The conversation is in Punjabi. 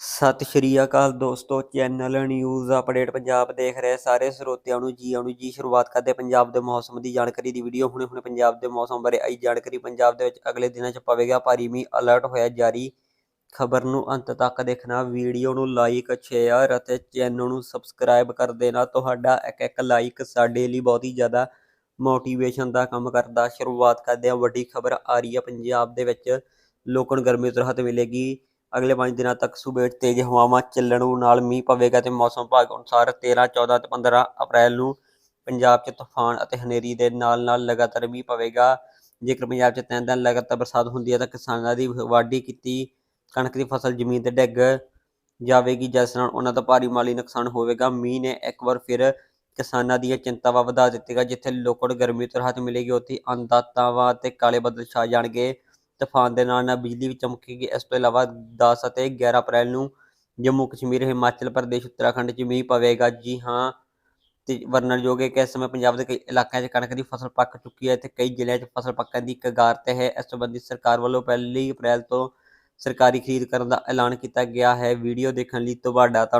ਸਤਿ ਸ਼੍ਰੀ ਅਕਾਲ ਦੋਸਤੋ ਚੈਨਲ ਨਿਊਜ਼ ਅਪਡੇਟ ਪੰਜਾਬ ਦੇਖ ਰਹੇ ਸਾਰੇ ਸਰੋਤਿਆਂ ਨੂੰ ਜੀ ਆਉਣੀ ਜੀ ਸ਼ੁਰੂਆਤ ਕਰਦੇ ਪੰਜਾਬ ਦੇ ਮੌਸਮ ਦੀ ਜਾਣਕਾਰੀ ਦੀ ਵੀਡੀਓ ਹੁਣੇ ਹੁਣੇ ਪੰਜਾਬ ਦੇ ਮੌਸਮ ਬਾਰੇ ਆਈ ਜਾਣਕਾਰੀ। ਪੰਜਾਬ ਦੇ ਵਿੱਚ ਅਗਲੇ ਦਿਨਾਂ 'ਚ ਪਵੇਗਾ ਭਾਰੀ ਮੀਂਹ ਅਲਰਟ ਹੋਇਆ ਜਾਰੀ। ਖਬਰ ਨੂੰ ਅੰਤ ਤੱਕ ਦੇਖਣਾ ਵੀਡੀਓ ਨੂੰ ਲਾਈਕ ਸ਼ੇਅਰ ਅਤੇ ਚੈਨਲ ਨੂੰ ਸਬਸਕ੍ਰਾਈਬ ਕਰ ਦੇਣਾ। ਤੁਹਾਡਾ ਇੱਕ ਇੱਕ ਲਾਈਕ ਸਾਡੇ ਲਈ ਬਹੁਤ ਹੀ ਜ਼ਿਆਦਾ ਮੋਟੀਵੇਸ਼ਨ ਦਾ ਕੰਮ ਕਰਦਾ। ਸ਼ੁਰੂਆਤ ਕਰਦੇ ਹਾਂ, ਵੱਡੀ ਖਬਰ ਆ ਰਹੀ ਹੈ ਪੰਜਾਬ ਦੇ ਵਿੱਚ। ਲੋਕਾਂ ਨੂੰ ਗਰਮੀ ਤੋਂ ਰਾਹਤ ਮਿਲੇਗੀ। ਅਗਲੇ 5 ਦਿਨਾਂ ਤੱਕ ਸੂਬੇ ਵਿੱਚ ਤੇਜ਼ ਹਵਾਵਾਂ ਚੱਲਣ ਨਾਲ ਮੀਂਹ ਪਵੇਗਾ ਤੇ ਮੌਸਮ ਵਿਭਾਗ ਅਨੁਸਾਰ 13 14 ਤੇ 15 ਅਪ੍ਰੈਲ ਨੂੰ ਪੰਜਾਬ 'ਚ ਤੂਫਾਨ ਅਤੇ ਹਨੇਰੀ ਦੇ ਨਾਲ ਨਾਲ ਲਗਾਤਾਰ ਮੀਂਹ ਪਵੇਗਾ। ਜੇਕਰ ਪੰਜਾਬ 'ਚ ਤਿੰਨ ਦਿਨ ਲਗਾਤਾਰ ਬਰਸਾਤ ਹੁੰਦੀ ਹੈ ਤਾਂ ਕਿਸਾਨਾਂ ਦੀ ਵਾਢੀ ਕੀਤੀ ਕਣਕ ਦੀ ਫਸਲ, ਜ਼ਮੀਨ ਤੇ ਡਿੱਗ ਜਾਵੇਗੀ। ਜਿਸ ਨਾਲ ਉਹਨਾਂ ਦਾ ਭਾਰੀ ਮਾਲੀ ਨੁਕਸਾਨ ਹੋਵੇਗਾ। ਮੀਂਹ ਨੇ ਇੱਕ ਵਾਰ ਫਿਰ ਕਿਸਾਨਾਂ ਦੀਆਂ ਚਿੰਤਾਵਾਂ ਵਧਾ ਦਿੱਤੀਆਂ, ਜਿੱਥੇ ਲੋਕਾਂ ਨੂੰ ਗਰਮੀ ਤੋਂ ਰਾਹਤ ਮਿਲੇਗੀ। ਉੱਥੇ ਅੰਦਾਤਾਵਾਂ ਤੇ ਕਾਲੇ ਬੱਦਲ ਛਾ ਜਾਣਗੇ। ਤੂਫਾਨ ਦੇ ਨਾਲ ਨਾਲ ਬਿਜਲੀ ਵੀ ਚਮਕੇਗੀ ਇਸ ਤੋਂ ਇਲਾਵਾ 10 ਅਤੇ 11 ਅਪ੍ਰੈਲ ਨੂੰ ਜੰਮੂ ਕਸ਼ਮੀਰ, ਹਿਮਾਚਲ ਪ੍ਰਦੇਸ਼, ਉੱਤਰਾਖੰਡ 'ਚ ਮੀਂਹ ਪਵੇਗਾ। ਜੀ ਹਾਂ, ਤੇ ਵਰਣਨਯੋਗ ਹੈ ਕਿ ਇਸ ਸਮੇਂ ਪੰਜਾਬ ਦੇ ਕਈ ਇਲਾਕਿਆਂ 'ਚ ਕਣਕ ਦੀ ਫਸਲ ਪੱਕ ਚੁੱਕੀ ਹੈ ਤੇ ਕਈ ਜ਼ਿਲ੍ਹਿਆਂ 'ਚ ਫਸਲ ਪੱਕਣ ਦੀ ਕਗਾਰ ਤੇ ਹੈ। ਇਸ ਸੰਬੰਧੀ ਸਰਕਾਰ ਵੱਲੋਂ ਪਹਿਲੀ ਅਪ੍ਰੈਲ ਤੋਂ ਸਰਕਾਰੀ ਖਰੀਦ ਕਰਨ ਦਾ ਐਲਾਨ ਕੀਤਾ ਗਿਆ ਹੈ। ਵੀਡੀਓ ਦੇਖਣ ਲਈ ਤੁਹਾਡਾ ਤੁਹਾਨੂੰ